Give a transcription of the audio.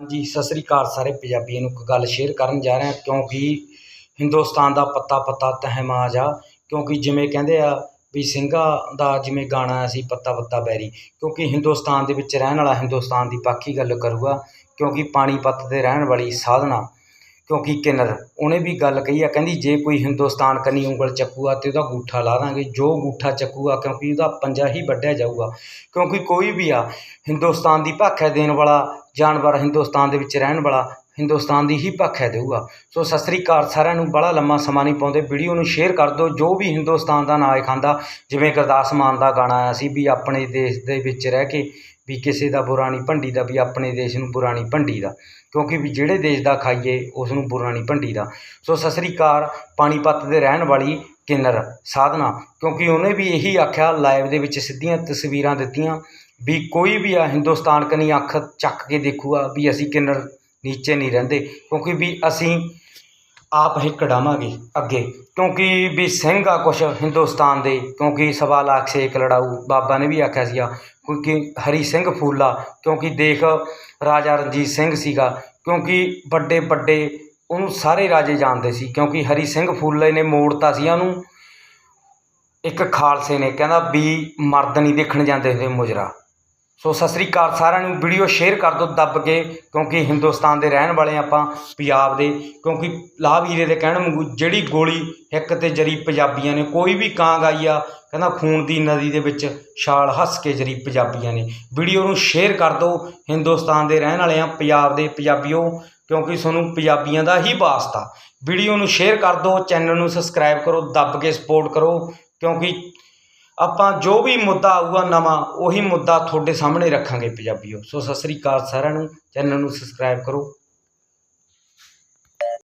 ਜੀ ਸਤਿ ਸ੍ਰੀ ਅਕਾਲ ਸਾਰੇ ਪੰਜਾਬੀਆਂ ਨੂੰ। ਇੱਕ ਗੱਲ ਸ਼ੇਅਰ ਕਰਨ ਜਾ ਰਿਹਾ, ਕਿਉਂਕਿ ਹਿੰਦੁਸਤਾਨ ਦਾ ਪੱਤਾ ਪੱਤਾ ਤਹਿਮਾਜ ਆ। ਕਿਉਂਕਿ ਜਿਵੇਂ ਕਹਿੰਦੇ ਆ ਵੀ ਸਿੰਘਾਂ ਦਾ ਜਿਵੇਂ ਗਾਣਾ ਸੀ ਪੱਤਾ ਪੱਤਾ ਬੈਰੀ, ਕਿਉਂਕਿ ਹਿੰਦੁਸਤਾਨ ਦੇ ਵਿੱਚ ਰਹਿਣ ਵਾਲਾ ਹਿੰਦੁਸਤਾਨ ਦੀ ਪਾਖੀ ਗੱਲ ਕਰੂਗਾ, ਕਿਉਂਕਿ ਪਾਣੀਪਤ ਦੇ ਰਹਿਣ ਵਾਲੀ ਸਾਧਨਾ ਕਿਉਂਕਿ ਕਿੰਨਰ, ਉਹਨੇ ਵੀ ਗੱਲ ਕਹੀ ਆ, ਕਹਿੰਦੀ ਜੇ ਕੋਈ ਹਿੰਦੁਸਤਾਨ ਕੰਨੀ ਉਂਗਲ ਚੱਕੂਗਾ ਤੇ ਉਹਦਾ ਗੂਠਾ ਲਾ ਦਾਂਗੇ, ਜੋ ਗੂਠਾ ਚੱਕੂਗਾ ਕਿਉਂਕਿ ਉਹਦਾ ਪੰਜਾ ਹੀ ਵੱਢਿਆ ਜਾਊਗਾ। ਕਿਉਂਕਿ ਕੋਈ ਵੀ ਆ, ਹਿੰਦੁਸਤਾਨ ਦੀ ਭਾਖਿਆ ਦੇਣ ਵਾਲਾ, ਜਾਨਵਰ ਹਿੰਦੁਸਤਾਨ ਦੇ ਵਿੱਚ ਰਹਿਣ ਵਾਲਾ, ਹਿੰਦੁਸਤਾਨ ਦੀ ਹੀ ਭਾਖਿਆ ਦੇਊਗਾ। ਸੋ ਸਤਿ ਸ੍ਰੀ ਅਕਾਲ ਸਾਰਿਆਂ ਨੂੰ, ਬੜਾ ਲੰਮਾ ਸਮਾਂ ਨਹੀਂ ਪਾਉਂਦੇ, ਵੀਡੀਓ ਨੂੰ ਸ਼ੇਅਰ ਕਰ ਦਿਓ, ਜੋ ਵੀ ਹਿੰਦੁਸਤਾਨ ਦਾ ਨਾਂ ਖਾਂਦਾ, ਜਿਵੇਂ ਗੁਰਦਾਸ ਮਾਨ ਦਾ ਗਾਣਾ ਆਇਆ ਸੀ ਵੀ ਆਪਣੇ ਦੇਸ਼ ਦੇ ਵਿੱਚ ਰਹਿ ਕੇ ਵੀ ਕਿਸੇ ਦਾ ਬੁਰਾ ਨਹੀਂ, ਭੰਡੀ ਦਾ, ਵੀ ਆਪਣੇ ਦੇਸ਼ ਨੂੰ ਬੁਰਾ ਨਹੀਂ, ਭੰਡੀ ਦਾ। ਕਿਉਂਕਿ ਵੀ ਜਿਹੜੇ ਦੇਸ਼ ਦਾ ਖਾਈਏ, ਉਸ ਨੂੰ ਬੁਰਾ ਨਹੀਂ, ਭੰਡੀ ਦਾ। ਸੋ ਸਤਿ ਸ੍ਰੀ ਅਕਾਲ, ਪਾਣੀਪਤ ਦੇ ਰਹਿਣ ਵਾਲੀ ਕਿੰਨਰ ਸਾਧਨਾ। ਕਿਉਂਕਿ ਉਹਨੇ ਵੀ ਇਹੀ ਆਖਿਆ, ਲਾਈਵ ਦੇ ਵਿੱਚ ਸਿੱਧੀਆਂ ਤਸਵੀਰਾਂ ਦਿੱਤੀਆਂ ਵੀ ਕੋਈ ਵੀ ਆ ਹਿੰਦੁਸਤਾਨ ਕਨੀ ਅੱਖ ਚੱਕ ਕੇ ਦੇਖੂਗਾ ਵੀ ਅਸੀਂ ਕਿੰਨਰ ਨੀਚੇ ਨਹੀਂ ਰਹਿੰਦੇ। ਕਿਉਂਕਿ ਵੀ ਅਸੀਂ ਆਪ ਹੀ ਕਢਾਵਾਂਗੇ ਅੱਗੇ। ਕਿਉਂਕਿ ਵੀ ਸਿੰਘ ਆ ਕੁਛ ਹਿੰਦੁਸਤਾਨ ਦੇ, ਕਿਉਂਕਿ ਸਵਾ ਲੱਖ ਸੇ ਲੜਾਊ ਬਾਬਾ ਨੇ ਵੀ ਆਖਿਆ ਸੀਗਾ, ਕਿਉਂਕਿ ਹਰੀ ਸਿੰਘ ਫੂਲਾ, ਕਿਉਂਕਿ ਦੇਖ ਰਾਜਾ ਰਣਜੀਤ ਸਿੰਘ ਸੀਗਾ, ਕਿਉਂਕਿ ਵੱਡੇ ਵੱਡੇ ਉਹਨੂੰ ਸਾਰੇ ਰਾਜੇ ਜਾਣਦੇ ਸੀ, ਕਿਉਂਕਿ ਹਰੀ ਸਿੰਘ ਫੂਲੇ ਨੇ ਮੋੜਤਾ ਸੀ ਉਹਨੂੰ। ਇੱਕ ਖਾਲਸੇ ਨੇ ਕਹਿੰਦਾ ਵੀ ਮਰਦ ਨਹੀਂ ਦੇਖਣ ਜਾਂਦੇ ਹੁੰਦੇ ਮੁਜਰਾ। ਸੋ ਸਤਿ ਸ੍ਰੀ ਅਕਾਲ ਸਾਰਿਆਂ ਨੂੰ। ਵੀਡੀਓ ਸ਼ੇਅਰ ਕਰ ਦਿਓ ਦੱਬ ਕੇ, ਕਿਉਂਕਿ ਹਿੰਦੁਸਤਾਨ ਦੇ ਰਹਿਣ ਵਾਲੇ ਆਪਾਂ ਪੰਜਾਬ ਦੇ। ਕਿਉਂਕਿ ਲਾਭ ਹੀਰੇ ਦੇ ਕਹਿਣ ਵਾਂਗੂ ਜਿਹੜੀ ਗੋਲੀ ਇੱਕ ਤੇ ਜਰੀ ਪੰਜਾਬੀਆਂ ਨੇ, ਕੋਈ ਵੀ ਕਾਂ ਗਾਈ ਆ, ਕਹਿੰਦਾ ਖੂਨ ਦੀ ਨਦੀ ਦੇ ਵਿੱਚ ਛਾਲ ਹੱਸ ਕੇ ਜਰੀ ਪੰਜਾਬੀਆਂ ਨੇ। ਵੀਡੀਓ ਨੂੰ ਸ਼ੇਅਰ ਕਰ ਦਿਓ, ਹਿੰਦੁਸਤਾਨ ਦੇ ਰਹਿਣ ਵਾਲੇ ਆ, ਪੰਜਾਬ ਦੇ ਪੰਜਾਬੀਓ, ਕਿਉਂਕਿ ਤੁਹਾਨੂੰ ਪੰਜਾਬੀਆਂ ਦਾ ਹੀ ਵਾਸਤਾ ਵੀਡੀਓ ਨੂੰ ਸ਼ੇਅਰ ਕਰ ਦਿਓ ਚੈਨਲ ਨੂੰ ਸਬਸਕ੍ਰਾਈਬ ਕਰੋ, ਦੱਬ ਕੇ ਸਪੋਰਟ ਕਰੋ, ਕਿਉਂਕਿ ਆਪਾਂ ਜੋ ਵੀ ਮੁੱਦਾ ਆਊਗਾ ਨਵਾਂ, ਉਹੀ ਮੁੱਦਾ ਤੁਹਾਡੇ ਸਾਹਮਣੇ ਰੱਖਾਂਗੇ ਪੰਜਾਬੀਓ। ਸੋ ਸਤਿ ਸ੍ਰੀ ਅਕਾਲ ਸਾਰਿਆਂ ਨੂੰ, ਚੈਨਲ ਨੂੰ ਸਬਸਕ੍ਰਾਈਬ ਕਰੋ।